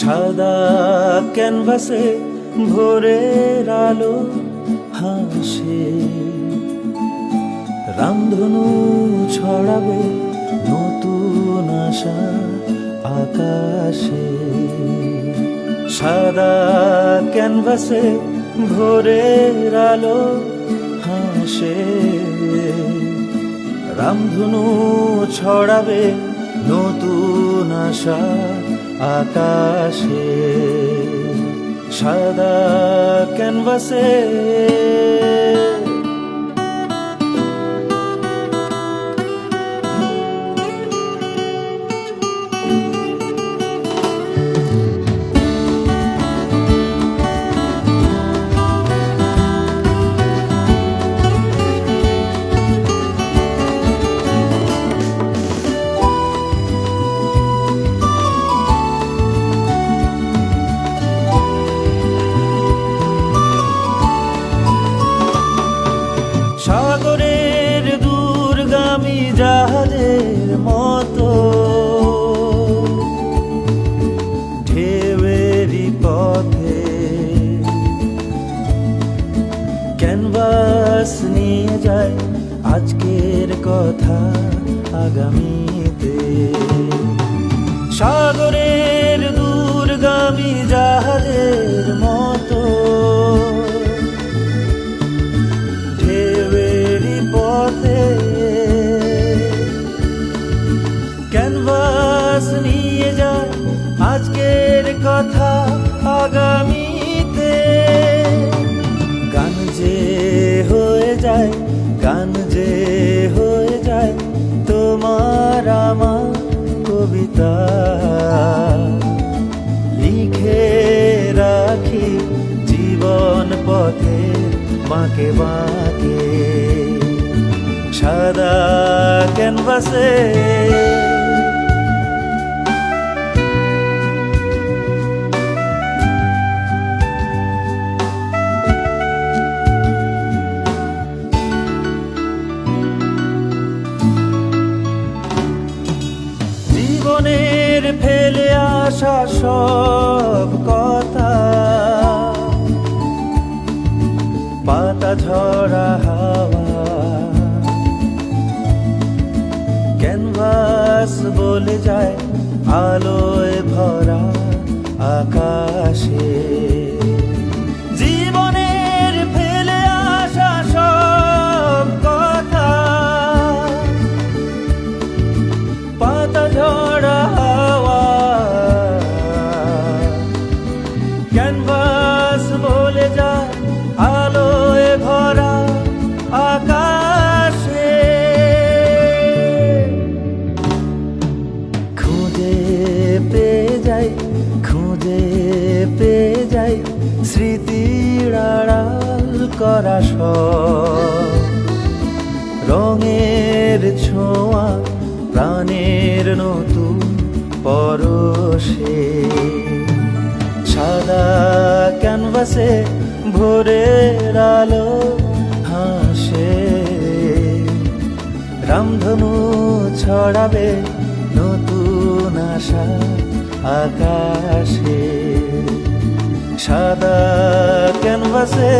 সাদা ক্যানভাসে ভোরের আলো হাসে। রামধনু ছড়াবে নতুন আশা আকাশে। সাদা ক্যানভাসে ভোরের আলো হাসে। রামধনু ছড়াবে নতুন আশা আকাশে। সাদা ক্যানভাসে ক্যানভাস নিয়ে যায় আজকের কথা আগামীতে। যায়, গান যে হয়ে যায়, তোমার আমার কবিতা। লিখে রাখি জীবন পথে বাঁকে বাঁকে। সাদা ক্যানভাসে ফেলে আসা সব কথা। পাতা ঝরা হাওয়া। ক্যানভাস বলে যায় আলোয় ভরা আকাশে। যাই খুঁজে পেয়ে যাই স্মৃতির আড়াল করা রঙের ছোঁয়া, প্রাণের নতুন পরশে। সাদা ক্যানভাসে ভোরের আলো হাসে। রামধনু ছড়াবে আকাশে সাদা ক্যানভাসে